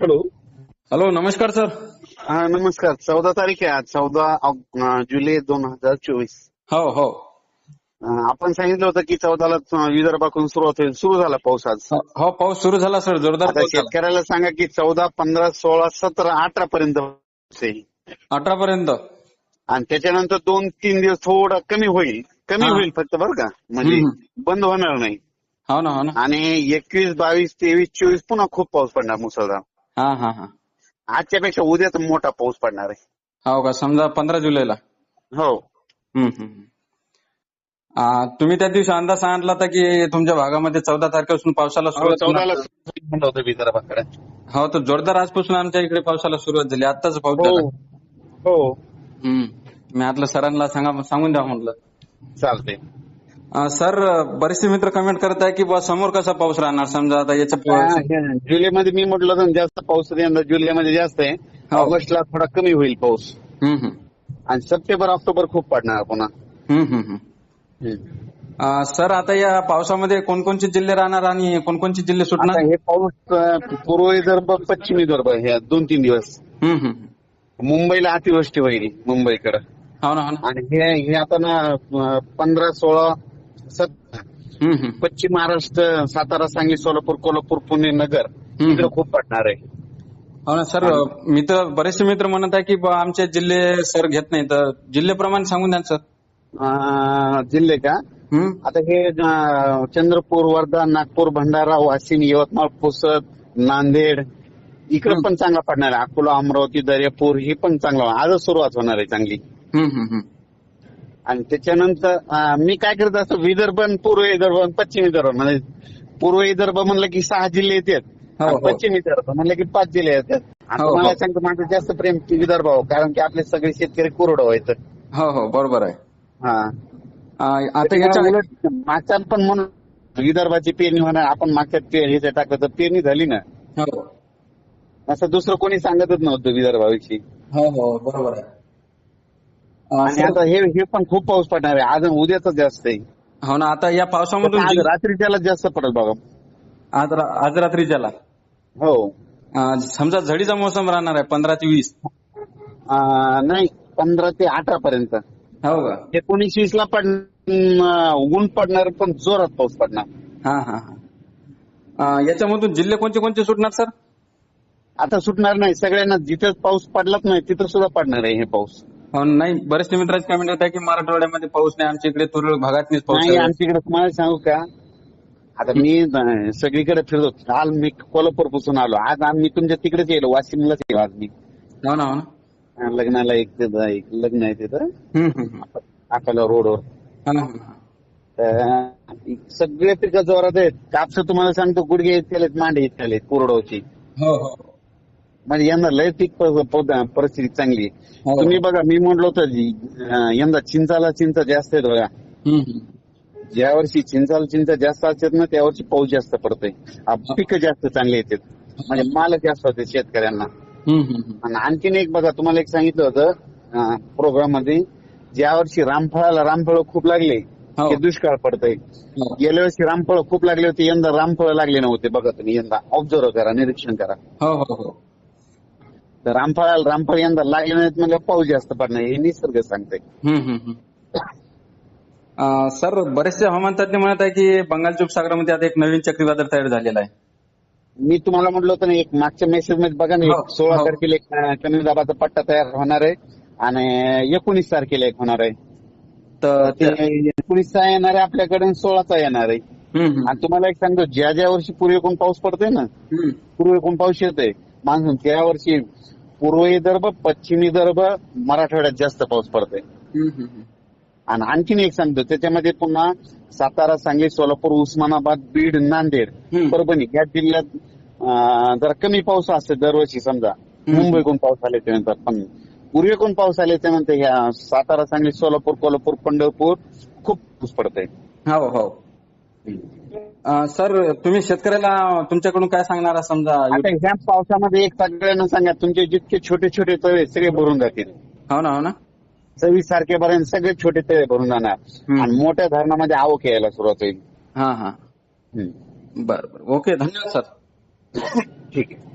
Hello hello नमस्कार sir हा नमस्कार. चौदा तारीख आहे आज. चौदा जुलै दोन हजार चोवीस. हो हो. आपण सांगितलं होतं की चौदाला विदर्भाकडून सुरुवात होईल सुरू झाला पाऊस आज. हो, हो पाऊस सुरू झाला सर जोरदार आता शेतकऱ्याला सांगा की चौदा पंधरा सोळा सतरा अठरा पर्यंत येईल. अठरा पर्यंत. आणि त्याच्यानंतर दोन तीन दिवस थोडं कमी होईल. कमी. होईल फक्त बरं का. म्हणजे. बंद होणार नाही. हो ना हो ना. आणि एकवीस बावीस तेवीस चोवीस पुन्हा खूप पाऊस पडणार मुसळधार. हा हा हा. आजच्या पेक्षा उद्याच मोठा पाऊस पडणार आहे. हो का? समजा पंधरा जुलैला. हो. हम्म, हम्म. आ, तुम्ही त्या दिवशी अंदाज सांगितला होता की तुमच्या भागामध्ये चौदा तारखेपासून पावसाला सुरुवात चौदाला होणार. म्हणलं होतं विदर्भाकडे हो तर जोरदार आजपासून आमच्या इकडे पावसाला सुरुवात झाली. आताच पाऊस झाला. हो. हो हम्म. मी आतलं सरांना सांगा सांगून द्या म्हटलं चालते सर बरेचसे मित्र कमेंट करत आहे की बुवा समोर कसा पाऊस राहणार? समजा आता याच्या जुलैमध्ये मी म्हटलं जास्त पाऊस यंदा जुलैमध्ये जास्त आहे. हो. ऑगस्टला थोडा कमी होईल पाऊस. आणि सप्टेंबर ऑक्टोबर खूप पडणार पुन्हा. सर आता या पावसामध्ये कोणकोणते जिल्हे राहणार आणि कोणकोणते जिल्हे सुटणार? हे पाऊस पूर्व विदर्भ पश्चिम विदर्भ हे दोन तीन दिवस. मुंबईला अतिवृष्टी होईल मुंबईकडे. हो ना हो आणि हे हे आता ना पंधरा सोळा. पश्चिम महाराष्ट्र सातारा सांगली सोलापूर कोल्हापूर पुणे नगर. इकडे खूप पडणार आहे हो ना सर मित्र बरेचसे मित्र म्हणत आहे की आमचे जिल्हे सर घेत नाही तर जिल्ह्याप्रमाणे सांगून द्या सर जिल्हे का. आता हे चंद्रपूर वर्धा नागपूर भंडारा वाशिम यवतमाळ पुसद नांदेड इकडे. पण चांगला पडणार आहे अकोला अमरावती दर्यापूर ही पण चांगला आजच सुरुवात होणार आहे चांगली. आणि त्याच्यानंतर मी काय करत असतो विदर्भ आणि पूर्व विदर्भ पश्चिम विदर्भ म्हणजे पूर्व विदर्भ म्हणलं की सहा जिल्हे येतात. हो, हो. पश्चिम विदर्भ म्हणलं की पाच जिल्हे येतात. आणि हो. तुम्हाला सांगतो माझं जास्त प्रेम विदर्भावर कारण की आपले सगळे शेतकरी कोरडं व्हायचं हो हो. बरोबर आहे. हा. आता याच्या मागच्या पण म्हणून विदर्भाची पेरणी होणार आपण मागच्या पे- ह्याच्या टाकलं तर पेरणी झाली ना. हो. असं दुसरं कोणी सांगतच नव्हतं विदर्भाविषयी. हो हो. बरोबर आहे. आणि आता हे हे पण खूप पाऊस पडणार आहे. आज आणि उद्याच जास्त आहे. हो ना आता या पावसामधून आज रात्रीच्याला जास्त पडेल बघा. आज रा- आज रात्रीच्याला? हो. आ, समजा झडीचा मोसम राहणार आहे पंधरा ते वीस. अं, नाही पंधरा ते अठरा पर्यंत. हो का? एकोणीस वीस ला अं, ऊन पडणार पण जोरात पाऊस पडणार. हा हा हा. याच्यामधून जिल्हे कोणते कोणते सुटणार सर? आता सुटणार नाही. सगळ्यांना जिथं पाऊस पडलाच नाही तिथं सुद्धा पडणार आहे हे पाऊस. हो नाही बरेचसे मित्रांचे कमेंट होत आहे की मराठवाड्यामध्ये पाऊस नाही आमच्या इकडे तुरळक भागात पाऊस नाही आहे. आमच्याकडे तुम्हाला सांगू का? आता मी अं, सगळीकडे फिरतो काल मी कोल्हापूरपासून आलो. आज आम्ही तुमच्या तिकडेच येलो वाशिमलाच येलो आज मी. हो ना हो ना. अं, लग्नाला एक तिथं एक लग्न आहे तिथं. हम्म, हम्म, हम्म. अकोला रोडवर. हा, हा. तर सगळे पिकं जोरात आहेत. कापसं तुम्हाला सांगतो गुडघे इतके मांडे इतके कोरडोची हो हो. म्हणजे यंदा लय पीक परिस्थिती चांगली आहे. हो. तुम्ही बघा मी म्हटलं होतं यंदा चिंचाला चिंच जास्त आहेत बघा. ज्या वर्षी चिंचाला चिंच जास्त असतात ना त्या वर्षी पाऊस जास्त पडतोय पिकं जास्त चांगली येतात म्हणजे माल जास्त होते शेतकऱ्यांना. आणि आणखीन एक बघा तुम्हाला एक सांगितलं होतं प्रोग्राममध्ये ज्या वर्षी रामफळाला रामफळ खूप लागले हो. ते दुष्काळ पडतंय हो. गेल्या वर्षी रामफळ खूप लागले होते यंदा रामफळ लागले नव्हते बघा तुम्ही यंदा ऑब्झर्व करा निरीक्षण करा हो हो हो रामफळाला रामफळ यंदा लागले नाहीत म्हणजे पाऊस जास्त पडणार हे निसर्ग सांगते सर बरेचसे हवामान तज्ञ म्हणत आहे की बंगालच्या उपसागरामध्ये आता एक नवीन चक्रीवादळ तयार झालेला आहे मी तुम्हाला म्हटलं होतं ना एक मागच्या मेसेजमध्ये बघा ना हो, एक सोळा हो. तारखेला एक कमी दाबाचा पट्टा तयार होणार आहे आणि एकोणीस तारखेला एक होणार आहे तर एकोणीसचा येणार आहे आपल्याकडे सोळाचा येणार आहे. आणि तुम्हाला एक सांगतो ज्या ज्या वर्षी पूर्वेकडून पाऊस पडतोय ना. पूर्वेकडून पाऊस येतोय मान्सून त्या वर्षी पूर्व विदर्भ पश्चिम विदर्भ मराठवाड्यात जास्त पाऊस पडतोय. आणि आणखीन एक सांगतो त्याच्यामध्ये पुन्हा सातारा सांगली सोलापूर उस्मानाबाद बीड नांदेड. परभणी या जिल्ह्यात जरा कमी पाऊस असतो दरवर्षी समजा. मुंबईकडून पाऊस आल्याच्यानंतर पण पूर्वेकडून पाऊस आल्याच्यानंतर ह्या सातारा सांगली सोलापूर कोल्हापूर पंढरपूर खूप पाऊस पडतोय हो हो सर तुम्ही शेतकऱ्याला तुमच्याकडून काय सांगणार आहात समजा आता ह्या पावसामध्ये एक सगळ्यांना सांगा तुमचे जितके छोटे छोटे तळे सगळे भरून जातील. हो ना हो ना. सव्वीस तारखेपर्यंत सगळे छोटे तळे भरून जाणार. आणि मोठ्या धरणामध्ये आवक यायला सुरुवात होईल. हा हा. हम्म. बर बर. ओके धन्यवाद सर. ठीक आहे.